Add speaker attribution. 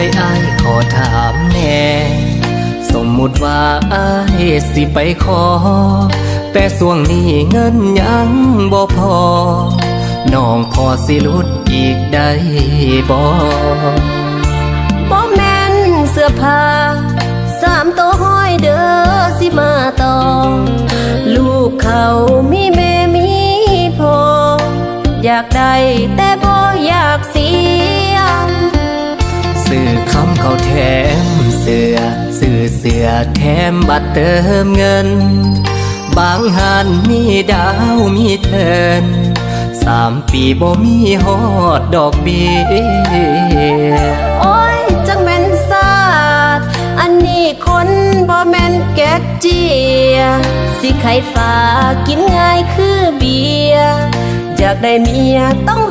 Speaker 1: ให้อายขอถามแน่สมมุติว่าอายสิไปขอ แต่ส่วงนี้เงินยังบ่พอ น้องพอสิลุดอีกได้บ่
Speaker 2: บ่แม่นเสื้อผ้าสามตัวห้อยเด้อสิมาต่อ ลูกเขามีแม่มีพ่อ อยากได้แต่บ่อยากเสี
Speaker 1: คือคำเขาแถมเสือสื่อเสือแถมบัตรเติมเงิน บางหันมีดาวมีเทินสามปีบ่มีฮอดดอกเบี้ย
Speaker 2: โอ้ยจังแม่นซาดอันนี้คนบ่แม่นแก๊กเจีย สิไขฟ้ากินง่ายคือเบียอยากได้เมียต้อง